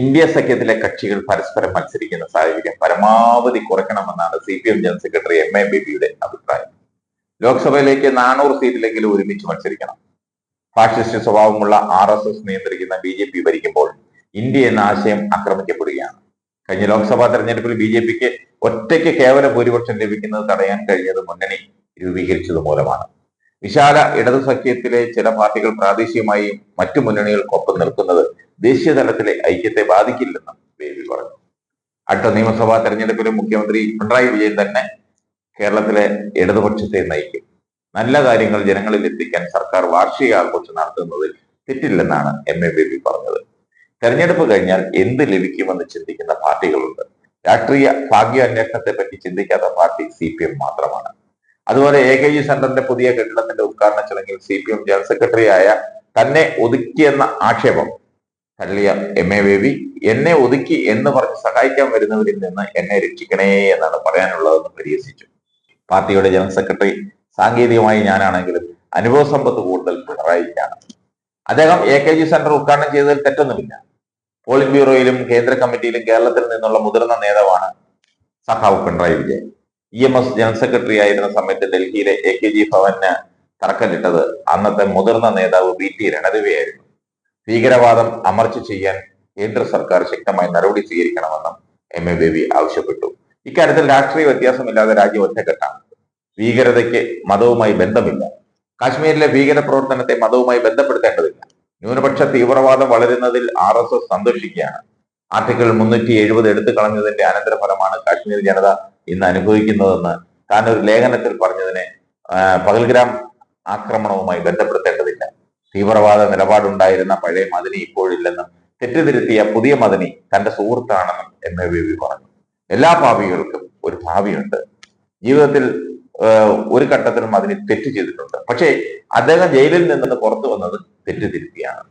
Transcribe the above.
India സഖ്യത്തിലെ കക്ഷികൾ പരസ്പരം മത്സരിക്കുന്ന സാഹചര്യം പരമാവധി കുറയ്ക്കണമെന്നാണ് C P M general secretary M A ബേബിയുടെ അഭിപ്രായം. ലോക്സഭയിലേക്ക് നാനൂറ് സീറ്റിലെങ്കിലും ഒരുമിച്ച് മത്സരിക്കണം. ഫാഷിസ്റ്റ് സ്വഭാവമുള്ള ആർ എസ് എസ് നിയന്ത്രിക്കുന്ന ബി ജെ പി ഭരിക്കുമ്പോൾ ഇന്ത്യ എന്ന ആശയം ആക്രമിക്കപ്പെടുകയാണ്. കഴിഞ്ഞ ലോക്സഭാ തെരഞ്ഞെടുപ്പിൽ ബി ജെ പിക്ക് ഒറ്റയ്ക്ക് കേവല ഭൂരിപക്ഷം ലഭിക്കുന്നത് തടയാൻ കഴിഞ്ഞത് മുന്നണി രൂപീകരിച്ചത് മൂലമാണ്. വിശാല ഇടതു സഖ്യത്തിലെ ചില പാർട്ടികൾ പ്രാദേശികമായി മറ്റു മുന്നണികൾക്കൊപ്പം നിൽക്കുന്നത് ദേശീയ തലത്തിലെ ഐക്യത്തെ ബാധിക്കില്ലെന്നും ബേബി പറഞ്ഞു. അടുത്ത നിയമസഭാ തെരഞ്ഞെടുപ്പിലും മുഖ്യമന്ത്രി പിണറായി വിജയൻ തന്നെ കേരളത്തിലെ ഇടതുപക്ഷത്തെ നയിക്കും. നല്ല കാര്യങ്ങൾ ജനങ്ങളിൽ എത്തിക്കാൻ സർക്കാർ വാർഷിക ആഘോഷം നടത്തുന്നതിൽ തെറ്റില്ലെന്നാണ് എം എ ബേബി പറഞ്ഞത്. തെരഞ്ഞെടുപ്പ് കഴിഞ്ഞാൽ എന്ത് ലഭിക്കുമെന്ന് ചിന്തിക്കുന്ന പാർട്ടികളുണ്ട്. രാഷ്ട്രീയ ഭാഗ്യാന്വേഷണത്തെ പറ്റി ചിന്തിക്കാത്ത പാർട്ടി സി പി എം മാത്രമാണ്. അതുപോലെ എ കെ ജി സെന്ററിന്റെ പുതിയ കെട്ടിടത്തിന്റെ ഉദ്ഘാടന ചടങ്ങിൽ സി പി എം ജനറൽ സെക്രട്ടറിയായ തന്നെ ഒതുക്കിയെന്ന ആക്ഷേപം തള്ളിയ എം എ ബേബി എന്നെ ഒതുക്കി എന്ന് പറഞ്ഞ് സഹായിക്കാൻ വരുന്നവരിൽ നിന്ന് എന്നെ രക്ഷിക്കണേ എന്നാണ് പറയാനുള്ളതെന്ന് പരിഹസിച്ചു. പാർട്ടിയുടെ ജനറൽ സെക്രട്ടറി സാങ്കേതികമായി ഞാനാണെങ്കിലും അനുഭവ സമ്പത്ത് കൂടുതൽ പിണറായിക്കാണ് അദ്ദേഹം എ കെ ജി സെന്റർ ഉദ്ഘാടനം ചെയ്തതിൽ തെറ്റൊന്നുമില്ല. പോളിംഗ് ബ്യൂറോയിലും കേന്ദ്ര കമ്മിറ്റിയിലും കേരളത്തിൽ നിന്നുള്ള മുതിർന്ന നേതാവാണ് സഖാവ് Pinarayi Vijayan. E M S general secretary ആയിരുന്ന സമയത്ത് ഡൽഹിയിലെ എ കെ ജി ഭവന് തറക്കല്ലിട്ടത് അന്നത്തെ മുതിർന്ന നേതാവ് വി ടി രണദിവയായിരുന്നു. ഭീകരവാദം അമർച്ച ചെയ്യാൻ കേന്ദ്ര സർക്കാർ ശക്തമായ നടപടി സ്വീകരിക്കണമെന്നും എം. എ. ബേബി ആവശ്യപ്പെട്ടു. ഇക്കാര്യത്തിൽ രാഷ്ട്രീയ വ്യത്യാസമില്ലാതെ രാജ്യം ഒറ്റക്കെട്ടാണ്. ഭീകരതയ്ക്ക് മതവുമായി ബന്ധമില്ല. കാശ്മീരിലെ ഭീകര പ്രവർത്തനത്തെ മതവുമായി ബന്ധപ്പെടുത്തേണ്ടതില്ല. ന്യൂനപക്ഷ തീവ്രവാദം വളരുന്നതിൽ ആർ എസ് എസ് സന്തോഷിക്കുകയാണ് ആർട്ടിക്കിൾ മുന്നൂറ്റി എഴുപത് എടുത്തു കളഞ്ഞതിന്റെ അനന്തരഫലമാണ് കാശ്മീർ ജനത ഇന്ന് അനുഭവിക്കുന്നതെന്ന് താൻ ഒരു ലേഖനത്തിൽ പറഞ്ഞതിനെ പകൽഗ്രാം ആക്രമണവുമായി ബന്ധപ്പെടുത്തേണ്ടതില്ല. തീവ്രവാദ നിലപാടുണ്ടായിരുന്ന പഴയ മദനി ഇപ്പോഴില്ലെന്നും തെറ്റുതിരുത്തിയ പുതിയ മദനി തന്റെ സുഹൃത്താണെന്നും എം എ ബേബി പറഞ്ഞു. എല്ലാ ഭാവികൾക്കും ഒരു ഭാവിയുണ്ട്. ജീവിതത്തിൽ ഒരു ഘട്ടത്തിൽ മദിനി തെറ്റ് ചെയ്തിട്ടുണ്ട്. പക്ഷേ അദ്ദേഹം ജയിലിൽ നിന്ന് പുറത്തു വന്നത് തെറ്റ് തിരുത്തിയാണ്